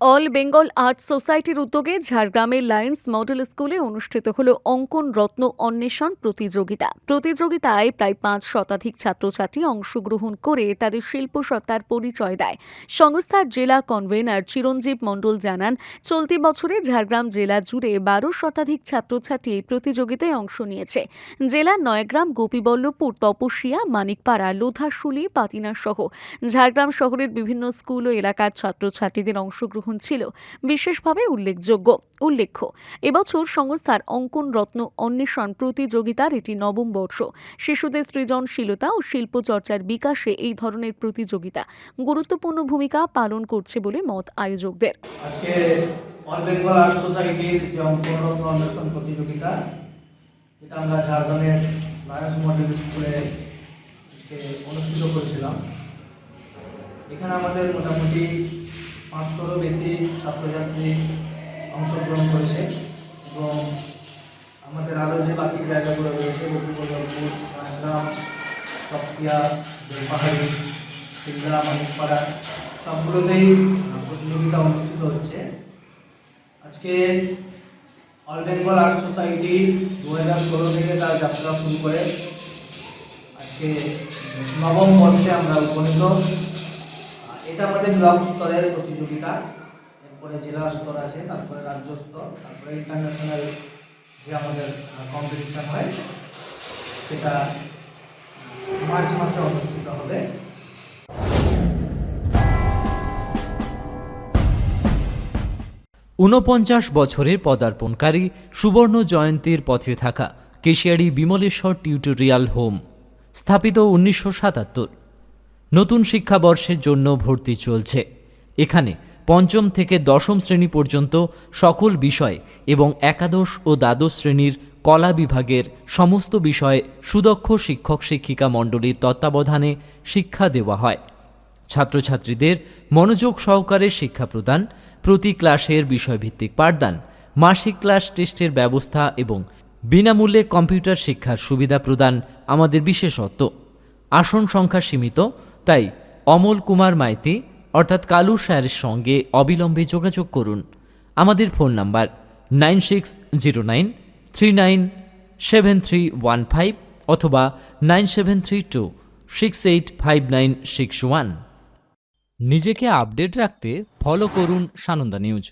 All Bengal art সোসাইটির উদ্যোগে ঝাড়গ্রামের লায়ন্স মডেল স্কুলে অনুষ্ঠিত হল অঙ্কন রত্ন অন্বেষণ প্রতিযোগিতা। প্রতিযোগিতায় প্রায় পাঁচ শতাধিক ছাত্রছাত্রী অংশগ্রহণ করে তাদের শিল্পসত্তার পরিচয় দেয়। সংস্থার জেলা কনভেনার চিরঞ্জীব মণ্ডল জানান, চলতি বছরে ঝাড়গ্রাম জেলা জুড়ে বারো শতাধিক ছাত্রছাত্রী এই প্রতিযোগিতায় অংশ নিয়েছে। জেলার নয়গ্রাম, গোপীবল্লভপুর তপসিয়া মানিকপাড়া, লোধাশুলি, পাতিনা সহ ঝাড়গ্রাম শহরের বিভিন্ন স্কুল ও এলাকার ছাত্রছাত্রীদের অংশগ্রহণ ছিল, বিশেষভাবে উল্লেখযোগ্য। উল্লেখ্য, এবছর সংস্থার অঙ্কন রত্ন অন্বেষণ প্রতিযোগিতার এটি নবম বর্ষ। শিশুদের সৃজনশীলতা ও শিল্পচর্চার বিকাশে এই ধরনের প্রতিযোগিতা গুরুত্বপূর্ণ ভূমিকা পালন করছে বলে মত আয়োজকদের। আজকে অনুষ্ঠিত করেছিলাম। এখানে আমাদের মোটামুটি পাঁচশোরও বেশি ছাত্রছাত্রী অংশগ্রহণ করেছে এবং আমাদের আরও যে বাকি জায়গাগুলো রয়েছে, গোপীবল্লভপুর তপসিয়া, বেলপাহাড়ি সিলগ্রাম মানিকপাড়া, সবগুলোতেই প্রতিযোগিতা অনুষ্ঠিত হচ্ছে। আজকে অল বেঙ্গল আর্ট সোসাইটি দু হাজার ষোলো থেকে তার যাত্রা শুরু করে। আজকে নবম বর্ষে আমরা উপনীত। এটা আমাদের ব্লক স্তরের প্রতিযোগিতা। এরপরে জেলা স্তর আছে, তারপরে রাজ্য স্তর, তারপরে ইন্টারন্যাশনাল যে আমাদের কম্পিটিশন হয়, সেটা মার্চ মাসে অনুষ্ঠিত হবে। ঊনপঞ্চাশ বছরের পদার্পণকারী সুবর্ণ জয়ন্তীর পথে থাকা কেশিয়ারি বিমলেশ্বর টিউটোরিয়াল হোম, স্থাপিত উনিশশো সাতাত্তর। নতুন শিক্ষাবর্ষের জন্য ভর্তি চলছে। এখানে পঞ্চম থেকে দশম শ্রেণি পর্যন্ত সকল বিষয় এবং একাদশ ও দ্বাদশ শ্রেণির কলা বিভাগের সমস্ত বিষয়ে সুদক্ষ শিক্ষক শিক্ষিকা মণ্ডলীর তত্ত্বাবধানে শিক্ষা দেওয়া হয়। ছাত্রছাত্রীদের মনোযোগ সহকারে শিক্ষা প্রদান, প্রতি ক্লাসের বিষয়ভিত্তিক পাঠদান, মাসিক ক্লাস টেস্টের ব্যবস্থা এবং বিনামূল্যে কম্পিউটার শিক্ষার সুবিধা প্রদান আমাদের বিশেষত্ব। আসন সংখ্যা সীমিত তাই অমল কুমার মাইতি অর্থাৎ কালু স্যারের সঙ্গে অবিলম্বে যোগাযোগ করুন। আমাদের phone number nine six zero nine three nine seven three one five অথবা nine seven three two six eight five nine six one. নিজেকে আপডেট রাখতে ফলো করুন সানন্দা নিউজ।